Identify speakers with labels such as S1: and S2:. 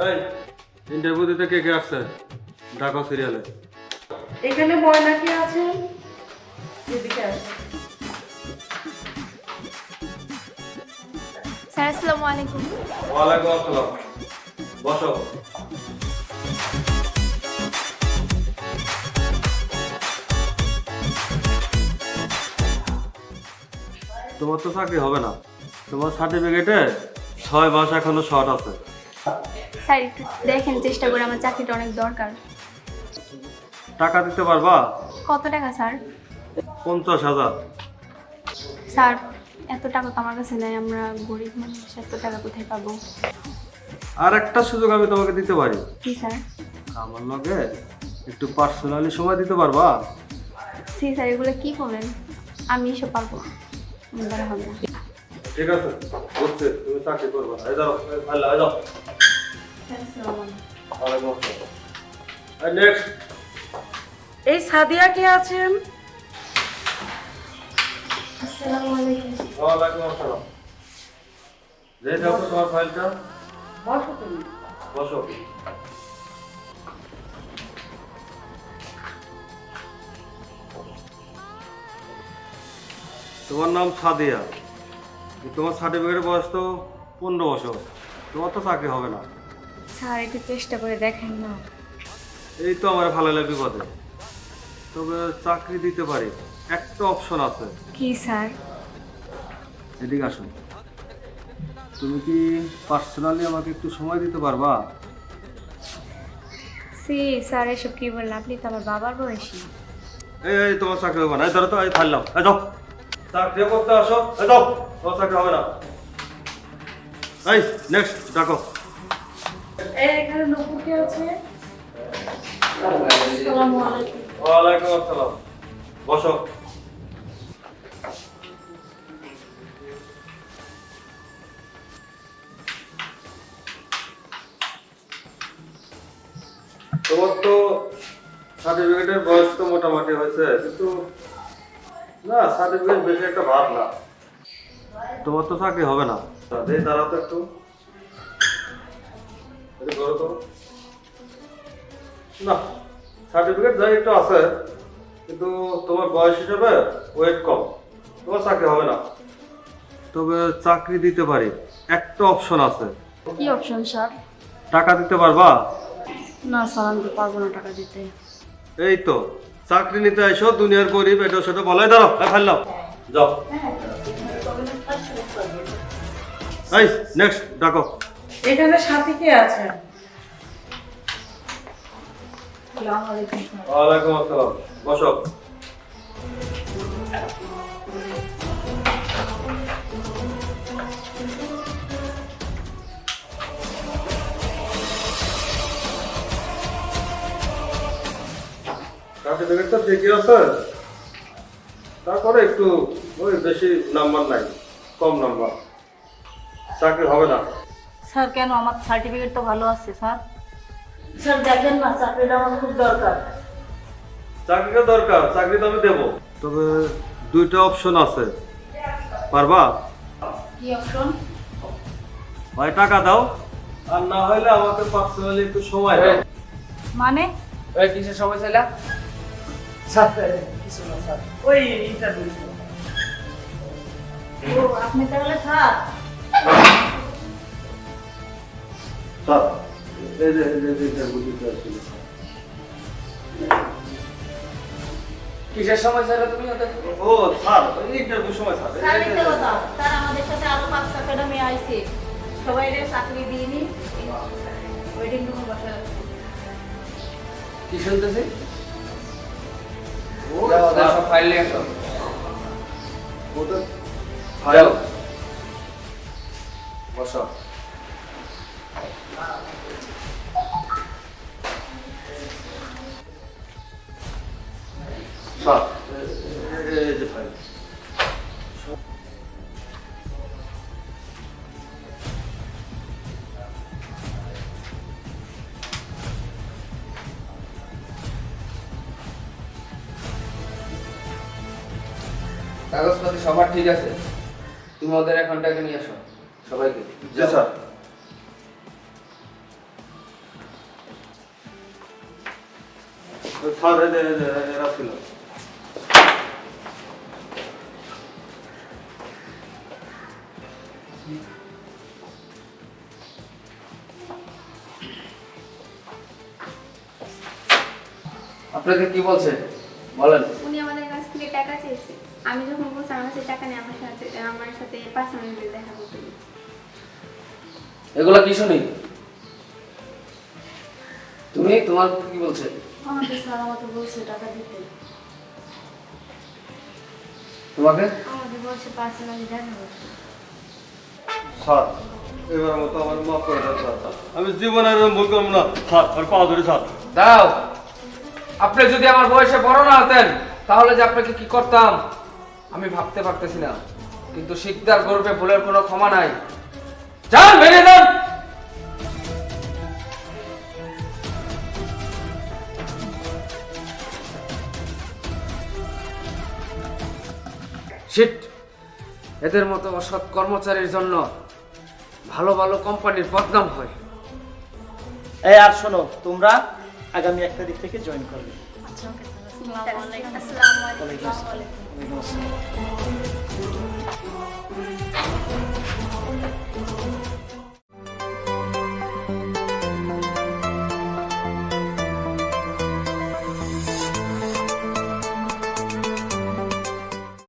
S1: এই ইন্টারভিউ দিতে কে কে আসছে? ঢাকা সিরিয়ালে
S2: এখানে ময়না কি আছে? এদিকে।
S3: স্যার আসসালামু আলাইকুম।
S1: ওয়ালাইকুম আসসালাম। বসো। তোমার তো চাকরি হবে না। তোমার সার্টিফিকেটে ছয় মাস এখনও শর্ট আছে।
S3: স্যার একটু দেখেন চেষ্টা করে আমার চাকরিটা অনেক দরকার।
S1: টাকা দিতে পারবা?
S3: কত টাকা স্যার?
S1: পঞ্চাশ হাজার।
S3: স্যার এত টাকা তো আমার কাছে নেই আমরা গরিব মানুষ এত টাকা কোথায় পাবো?
S1: আর একটা সুযোগ আমি তোমাকে দিতে পারি।
S3: কি স্যার?
S1: আমার লগে একটু পার্সোনালি সময় দিতে পারবা?
S3: সি স্যার এগুলো কি বলেন আমি এসব পারব না।
S1: ঠিক আছে বুঝছি তুমি চাকরি করবা। এই আল্লাহ এই
S2: সাদিয়া কে আছেন?
S1: তোমার নাম সাদিয়া। তোমার সার্টিফিকেটের বয়স তো পনেরো বছর। তোমার তো চাকরি হবে না।
S3: স্যার একটু চেষ্টা করে দেখেন না।
S1: এই তো আমার ভালো লাগে বিপদে তবে চাকরি দিতে পারি একটা অপশন আছে।
S3: কি স্যার?
S1: এদিকে আসুন। তুমি কি পার্সোনালি আমাকে একটু সময় দিতে পারবা?
S3: সি স্যার এসব কি বললেন? আপনি তো আমার বাবার বয়সী।
S1: এই এই তোমার চাকরি হবে না। এই ধরো তো এই থাকলাম এই যাও। চাকরি করতে আসো। এই যাও। তোমার চাকরি হবে না। এই নেক্সট ডাকো। তোমার তো সার্টিফিকেটের বয়স তো মোটামুটি হয়েছে, কিন্তু না, সার্টিফিকেট বেশি একটা ভাব না। তোমার তো চাকরি হবে না। এই দাঁড়াও তো একটু এটা করো তো না সার্টিফিকেট যাই একটু আছে কিন্তু তোমার বয়স হিসেবে ওয়েট কম তোমার চাকরি হবে না তবে চাকরি দিতে পারি একটা অপশন আছে
S3: কি অপশন স্যার
S1: টাকা দিতে পারবা
S3: না স্যার আমি তো পারব না টাকা দিতে
S1: এই তো চাকরি নিতে আইসো দুনিয়ার গরিব এটা সেটা বলাই দাঁড়াও ফেললাম যাও এই নেক্সট ডাকো
S2: এখানে সাথী কে
S1: আছে? তারপরে একটু ওই বেশি নাম্বার নাই, কম নাম্বার চাকরি হবে না।
S4: স্যার কেন? আমার সার্টিফিকেট তো ভালো আছে স্যার।
S2: স্যার দেখেন না চাকরিটা আমার খুব দরকার।
S1: চাকরিটা দরকার চাকরি তো আমি দেবো। তবে দুইটা অপশন আছে। পারবা?
S4: কি অপশন
S1: হয় টাকা দাও। আর না হলে আমাকে পার্সোনালি একটু সময় দাও।
S4: মানে?
S5: ওই কিসের সময় ছিল
S2: স্যার কিছু না স্যার। ওই ইন্টারভিউ
S4: ও আপনি তাহলে স্যার
S1: স্যার এই যে interview দিতে আসছিল।
S5: কিসের সময় ছিল তুমি
S1: ও স্যার ইন্টারভিউ সময় স্যার
S4: স্যার স্যার আমাদের সাথে আরও পাঁচ টাকাটা আইছে সবাই চাকরি দিয়ে নি ওয়েটিং রুমে বসে
S5: কি শুনতেছি
S1: ও স্যার,
S5: সব ফাইল নিয়ে আসো
S1: ফাইল Sağ. Efendim.
S5: কাগজপত্র সবার ঠিক আছে তুমি ওদের অ্যাকাউন্টটাকে নিয়ে আসো সবাইকে
S1: জি স্যার স্যার এরা ছিল
S5: আপনাকে কি বলছে? বলেন।
S3: উনি আমাদের কাছ থেকে টাকা চেয়েছে। আমি যখন বলছি আমার কাছে টাকা নেই আমার সাথে আমার সাথে পার্সোনালি দেখা করতে।
S5: এগুলা কি শুনি? তুমি তোমার কি বলছে?
S4: আমাকে স্যার আমাকে বলছে টাকা দিতে।
S5: তোমাকে?
S3: আমাকে বলছে পার্সোনালি দেখা করতে।
S1: স্যার এবার মতো আমার মাফ করে দেন স্যার। আমি জীবনে আর এরকম ভুল করব না। স্যার আর পা ধরে স্যার।
S5: দাও। আপনি যদি আমার বয়সে বড় না হতেন তাহলে যে আপনাকে কি করতাম আমি ভাবতে পারতেছি না। কিন্তু শিকদার গর্বে ভুলের কোনো ক্ষমা নাই। যান বেরিয়ে যান শিট! এদের মতো অসৎ কর্মচারীর জন্য ভালো ভালো কোম্পানির বদনাম হয়।
S2: এই আর শোনো তোমরা আগামী একটা তারিখ থেকে জয়েন করবে।
S4: আচ্ছা আসসালামু আলাইকুম।